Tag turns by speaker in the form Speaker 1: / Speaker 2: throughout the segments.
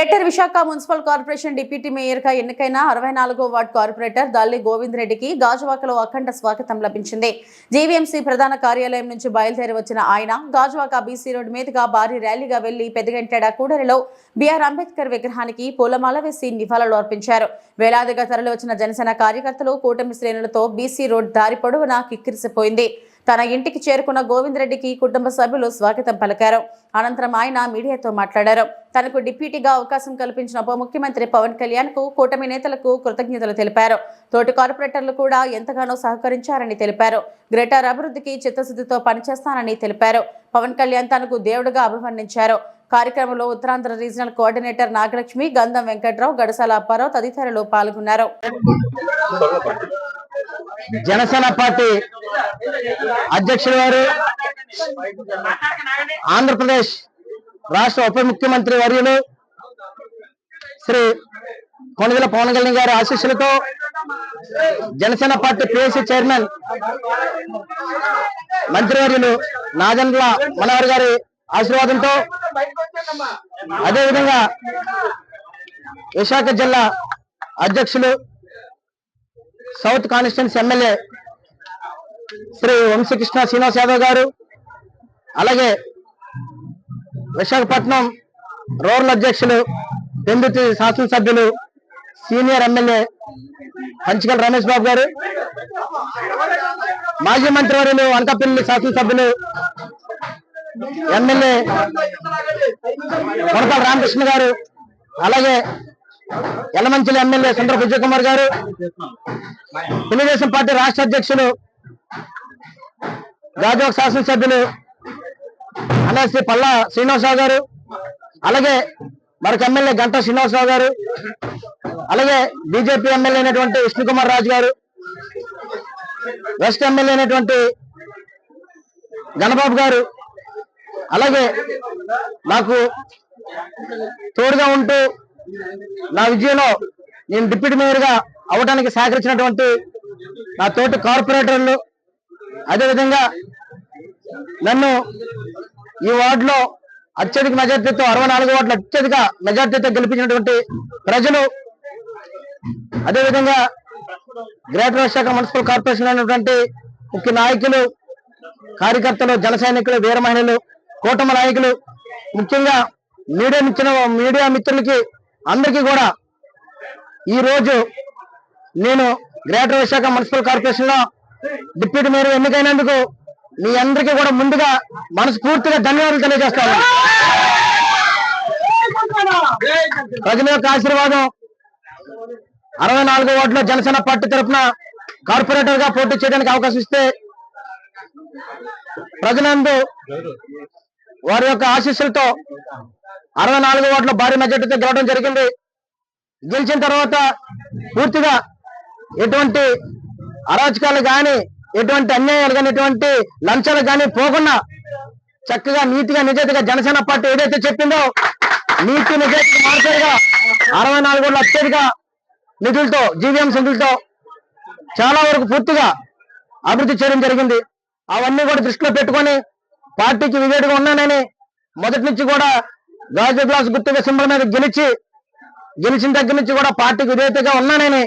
Speaker 1: Greater Visakha municipal corporation deputy మేయర్గా ఎన్నికైన అరవై నాలుగో వార్డు కార్పొరేటర్ దాల్లి గోవింద్ రెడ్డికి గాజువాకలో అఖండ స్వాగతం లభించింది. జీవీఎంసీ ప్రధాన కార్యాలయం నుంచి బయలుదేరి వచ్చిన ఆయన గాజువాక బీసీ రోడ్ మీదుగా భారీ ర్యాలీగా వెళ్ళి పెదగంటెడ కూడలిలో బీఆర్ అంబేద్కర్ విగ్రహానికి పూలమాల వేసి నివాళులు అర్పించారు. వేలాదిగా తరలి వచ్చిన జనసేన కార్యకర్తలు కూటమి శ్రేణులతో బీసీ రోడ్ దారి పొడవునా కిక్కిరిసిపోయింది. తన ఇంటికి చేరుకున్న గోవిందరెడ్డికి కుటుంబ సభ్యులు స్వాగతం పలికారు. అనంతరం ఆయన మీడియాతో మాట్లాడారు. తనకు డిప్యూటీగా అవకాశం కల్పించిన ఉప ముఖ్యమంత్రి పవన్ కళ్యాణ్కు కూటమి నేతలకు కృతజ్ఞతలు తెలిపారు. తోటి కార్పొరేటర్లు కూడా ఎంతగానో సహకరించారని తెలిపారు. గ్రేటర్ అభివృద్ధికి చిత్తశుద్ధితో పనిచేస్తానని తెలిపారు. పవన్ కళ్యాణ్ తనకు దేవుడుగా అభివర్ణించారు. కార్యక్రమంలో ఉత్తరాంధ్ర రీజనల్ కోఆర్డినేటర్ నాగలక్ష్మి గంధం వెంకట్రావు గడసాల అప్పారావు తదితరులు పాల్గొన్నారు.
Speaker 2: జనసేన పార్టీ అధ్యక్షుడు వారు ఆంధ్రప్రదేశ్ రాష్ట్ర ఉప ముఖ్యమంత్రి వర్యులు శ్రీ కొణిదెల పవన్ కళ్యాణ్ గారి ఆశీస్సులతో జనసేన పార్టీ పిఎస్సి చైర్మన్ మంత్రివర్యులు నాగండ్ల మనోహర్ గారి ఆశీర్వాదంతో అదేవిధంగా విశాఖ జిల్లా అధ్యక్షులు south constituency MLA Shri Vamsikrishna Srinivas Yadav garu అలాగే విశాఖపట్నం రూరల్ అధ్యక్షులు పెందుతి శాసనసభ్యులు సీనియర్ ఎమ్మెల్యే పంచికల్ రమేష్ బాబు గారు మాజీ మంత్రివర్యులు అనకాపల్లి శాసనసభ్యులు ఎమ్మెల్యే కొనకల రామకృష్ణ గారు అలాగే ఎల్లమంచిలి ఎమ్మెల్యే సుందర విజయ్ కుమార్ గారు తెలుగుదేశం పార్టీ రాష్ట్ర అధ్యక్షులు గాజువాక శాసనసభ్యులు అన్న శ్రీ పల్లా శ్రీనివాసరావు గారు అలాగే మరొక ఎమ్మెల్యే గంటా శ్రీనివాసరావు గారు అలాగే బీజేపీ ఎమ్మెల్యే అయినటువంటి విష్ణుకుమార్ రాజు గారు వెస్ట్ ఎమ్మెల్యే అయినటువంటి గణబాబు గారు అలాగే నాకు తోడుగా ఉంటూ నా విజయంలో నేను డిప్యూటీ మేయర్గా అవడానికి సహకరించినటువంటి నా తోటి కార్పొరేటర్లు అదేవిధంగా నన్ను ఈ వార్డులో అత్యధిక మెజార్టీతో అరవై నాలుగు వార్డులు అత్యధిక మెజార్టీతో గెలిపించినటువంటి ప్రజలు అదేవిధంగా గ్రేటర్ విశాఖ మున్సిపల్ కార్పొరేషన్ అయినటువంటి ముఖ్య నాయకులు కార్యకర్తలు జన సైనికులు వీర మహిళలు కూటమి నాయకులు ముఖ్యంగా మీడియా మిత్రుల మీడియా మిత్రులకి అందరికీ కూడా ఈ రోజు నేను గ్రేటర్ విశాఖ మున్సిపల్ కార్పొరేషన్లో డిప్యూటీ మేయర్ ఎన్నికైనందుకు మీ అందరికీ కూడా ముందుగా మనస్ఫూర్తిగా ధన్యవాదాలు తెలియజేస్తాను. ప్రజల యొక్క ఆశీర్వాదం అరవై నాలుగో వార్డులో జనసేన పార్టీ తరఫున కార్పొరేటర్గా పోటీ చేయడానికి అవకాశం ఇస్తే ప్రజలందు వారి యొక్క ఆశీస్సులతో అరవై నాలుగు ఓట్ల భారీ మెజార్టీతో గెలవడం జరిగింది. గెలిచిన తర్వాత పూర్తిగా ఎటువంటి అరాచకాలు కానీ ఎటువంటి అన్యాయాలు కానీ ఎటువంటి లంచాలు కానీ పోకుండా చక్కగా నీతిగా నిజాయితీగా జనసేన పార్టీ ఏదైతే చెప్పిందో నీతి నిజాయితీ మార్చారుగా అరవై నాలుగు ఓట్ల అత్యధిక నిధులతో జీవీఎం నిధులతో చాలా వరకు పూర్తిగా అభివృద్ధి చేయడం జరిగింది. అవన్నీ కూడా దృష్టిలో పెట్టుకొని పార్టీకి విజేడుగా ఉన్నానని మొదటి నుంచి కూడా గాజు గ్లాస్ గుర్తుగా సింబల్ మీద గెలిచి గెలిచిన దగ్గర నుంచి కూడా పార్టీకి విధేయతగా ఉన్నానని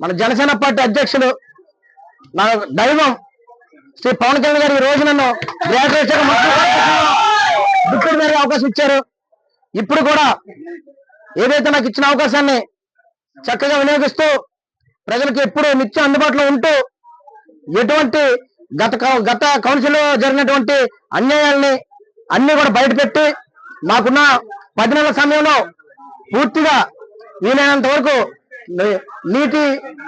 Speaker 2: మన జనసేన పార్టీ అధ్యక్షుడు నా దైవం శ్రీ పవన్ కళ్యాణ్ గారు ఈ రోజు నన్ను గుర్తుడు డిప్యూటీ అవకాశం ఇచ్చారు. ఇప్పుడు కూడా ఏదైతే నాకు ఇచ్చిన అవకాశాన్ని చక్కగా వినియోగిస్తూ ప్రజలకు ఎప్పుడు నిత్యం అందుబాటులో ఉంటూ ఎటువంటి గత కౌ- గత కౌన్సిల్లో జరిగినటువంటి అన్యాయాల్ని అన్ని కూడా బయటపెట్టి మాకున్న పది నెలల సమయంలో పూర్తిగా వీలైనంత వరకు నీటి